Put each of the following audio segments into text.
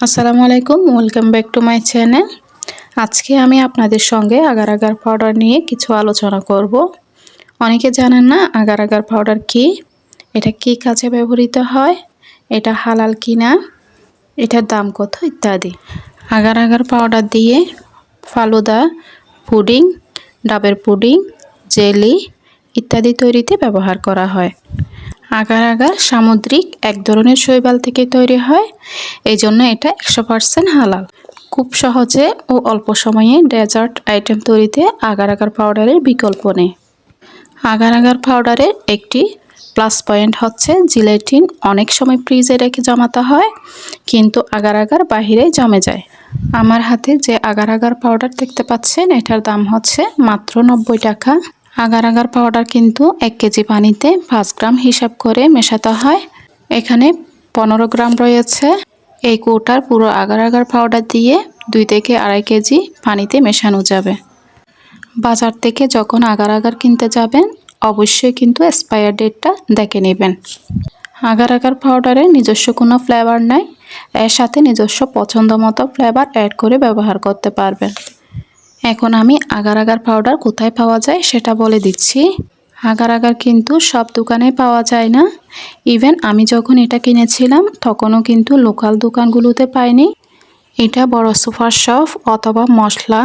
আসসালামু আলাইকুম welcome back to my channel আজকে আমি আপনাদের সঙ্গে আগার আগার পাউডার নিয়ে কিছু আলোচনা করব। অনেকে জানেন না আগার আগার পাউডার কি? এটা কি কাজে ব্যবহৃত হয়? এটা হালাল কি না এটার দাম কত ইত্যাদি। আগার আগার পাউডার দিয়ে ফালুদা পুডিং, ডাবের পুডিং, জেলি ইত্যাদি তৈরিতে ব্যবহার করা হয়। আগার আগার সামুদ্রিক এক ধরনের শৈবাল থেকে তৈরি হয়। এই জন্য এটা একশো পারসেন্ট হালাল। খুব সহজে ও অল্প সময়ে ডেজার্ট আইটেম তৈরিতে আগার আগার পাউডারের বিকল্প নেই। আগার আগার পাউডারের একটি প্লাস পয়েন্ট হচ্ছে জিলেটিন অনেক সময় ফ্রিজে রেখে জমাতে হয়, কিন্তু আগার আগার বাহিরে জমে যায়। আমার হাতে যে আগার আগার পাউডার দেখতে পাচ্ছেন, এটার দাম হচ্ছে মাত্র নব্বই টাকা। আগার আগার পাউডার কিন্তু এক কেজি পানিতে পাঁচ গ্রাম হিসাব করে মেশাতে হয়। এখানে পনেরো গ্রাম রয়েছে। এই কৌটার পুরো আগার আগার পাউডার দিয়ে দুই থেকে আড়াই কেজি পানিতে মেশানো যাবে। বাজার থেকে যখন আগার আগার কিনতে যাবেন, অবশ্যই কিন্তু এক্সপায়ার ডেটটা দেখে নেবেন। আগার আগার পাউডারে নিজস্ব কোনো ফ্লেভার নাই। এর সাথে নিজস্ব পছন্দ মতো ফ্লেভার অ্যাড করে ব্যবহার করতে পারবেন। এখন আমি আগার আগার পাউডার কোথায় পাওয়া যায় সেটা বলে দিচ্ছি। আগার আগার কিন্তু সব দোকানে পাওয়া যায় না। ইভেন আমি যখন এটা কিনেছিলাম, তখনও কিন্তু লোকাল দোকানগুলোতে পাইনি। এটা বড় সুপার শপ অথবা মশলা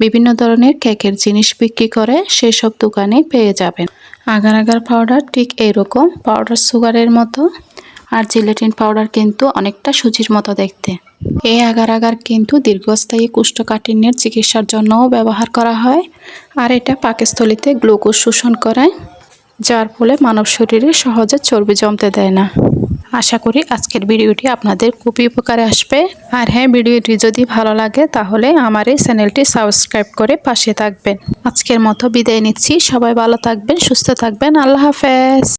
বিভিন্ন ধরনের কেকের জিনিস বিক্রি করে সেসব দোকানে পেয়ে যাবেন। আগার আগার পাউডার ঠিক এরকম পাউডার সুগারের মতো। আর জিলেটিন পাউডার কিন্তু অনেকটা সুজির মতো দেখতে। এই আগার আগার কিন্তু দীর্ঘস্থায়ী কুষ্ঠকাঠিন্যের চিকিৎসার জন্যও ব্যবহার করা হয় আর এটা পাকস্থলিতে গ্লুকোজ শোষণ করায়, যার ফলে মানব শরীরে সহজে চর্বি জমতে দেয় না। আশা করি আজকের ভিডিওটি আপনাদের খুবই উপকারে আসবে। আর হ্যাঁ ভিডিওটি যদি ভালো লাগে তাহলে আমার এই চ্যানেলটি সাবস্ক্রাইব করে পাশে থাকবেন। আজকের মতো বিদায় নিচ্ছি। সবাই ভালো থাকবেন, সুস্থ থাকবেন। আল্লাহ হাফেজ।